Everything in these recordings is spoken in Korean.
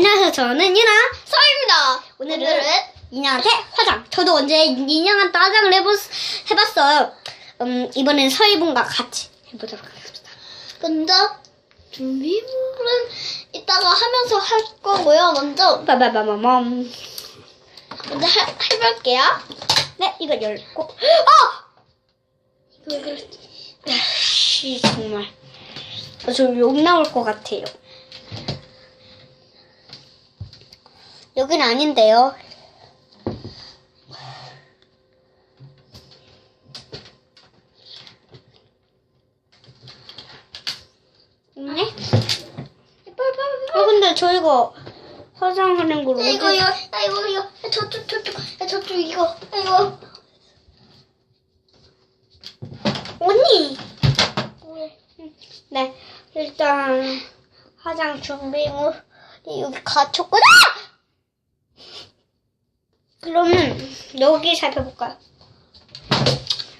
안녕하세요. 저는 유나. 서입니다. 오늘은, 오늘은 인형한테 화장. 저도 언제 인형한테 화장을 해보, 해봤어요. 음, 이번엔 서희분과 같이 해보도록 하겠습니다. 먼저 준비물은 이따가 하면서 할 거고요. 먼저 빠바바바밤. 먼저 해, 해볼게요. 네, 이거 열고. 어! 이거 왜 그랬지? 씨, 정말. 어, 저욕 나올 것 같아요. 여긴 아닌데요. 네? 아, 근데 저희가 화장하는 걸 야, 어디... 이거 이거 야 이거 이거 야, 저쪽 저쪽 야 저쪽 이거 야, 이거 언니! 네, 일단 화장 준비물 여기 갖췄구나. 그러면 여기 살펴볼까요?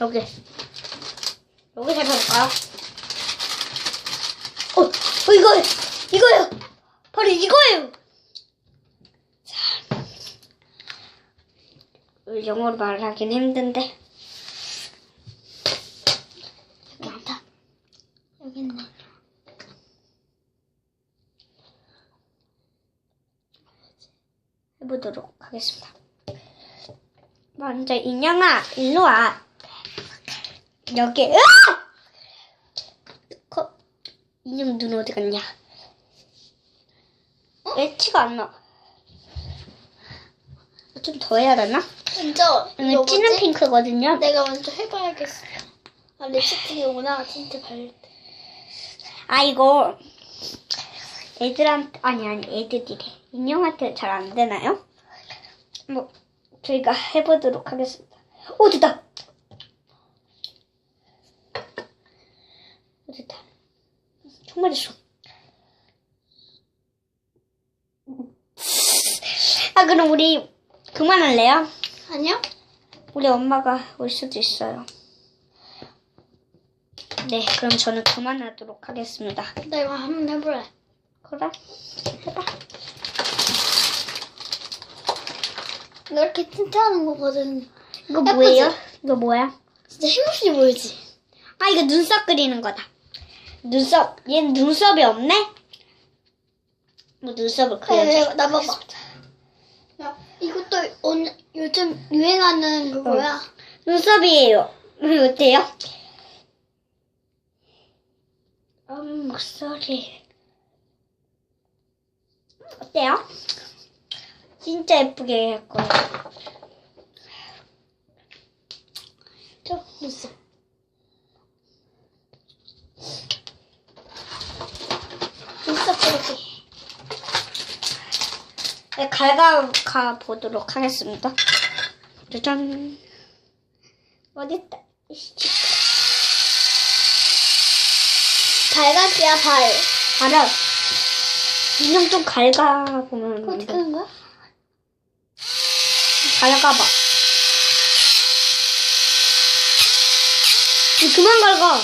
여기 여기 살펴볼까요? 어, 어 이거 이거요. 바로 이거예요. 자, 영어로 말하긴 힘든데. 많다. 여기 있네. 해보도록 하겠습니다. 먼저 인형아 일로 와. 여기! 거, 인형 눈 어디 갔냐? 일치가 안 나. 좀 더 해야 되나? 먼저 이거 진한 뭐지? 핑크거든요. 내가 먼저 해봐야겠어. 아 립스틱이구나. 진짜 발릴 때. 아 이거 애들한테 아니 아니 애들이래 인형한테 잘 안 되나요? 뭐 저희가 해보도록 하겠습니다. 오 됐다. 오 됐다. 정말 있어. 아 그럼 우리 그만할래요? 아니요? 우리 엄마가 올 수도 있어요. 네, 그럼 저는 그만하도록 하겠습니다. 나 이거 한번 해볼래. 그래? 해봐. 나 이렇게 틴트하는 거거든. 이거 예쁘지? 뭐예요? 이거 뭐야? 진짜 힘없이 보이지? 아, 이거 눈썹 그리는 거다. 눈썹. 얘는 눈썹이 없네? 뭐 눈썹을 야, 그려줘. 야, 나 봐봐. 야, 이것도 오늘 요즘 유행하는 그거야. 눈썹이에요. 음, 어때요? 음, 목소리. 어때요? 진짜 예쁘게 할 거예요. 저 눈썹. 눈썹 그리기. 네, 갈가 보도록 하겠습니다. 짜잔. 어딨다. 발각이야 발. 알아. 인형 좀 갈가 보면 안 어떻게 돼. 하는 거야? 갈가봐. 그만 갈가.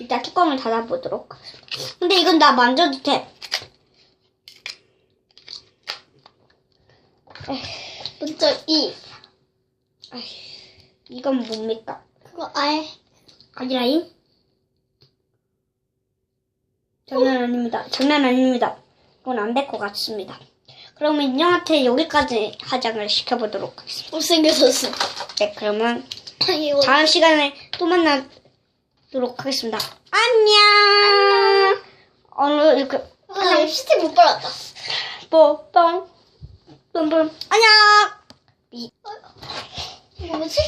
일단 뚜껑을 닫아보도록. 근데 이건 나 만져도 돼. 먼저 이. 이건 뭡니까? 그거 아예. 아니라잉? 장난 아닙니다. 장난 아닙니다. 이건 안 될 것 같습니다. 그러면 인형한테 여기까지 화장을 시켜보도록 하겠습니다. 못생겨졌어. 네, 그러면 이거 다음 시간에 또 만나도록 하겠습니다. 안녕! 오늘 이렇게 아, 립스틱 못 발랐다. 뽀 뽕 뿜뿜 안녕! 이거 뭐지?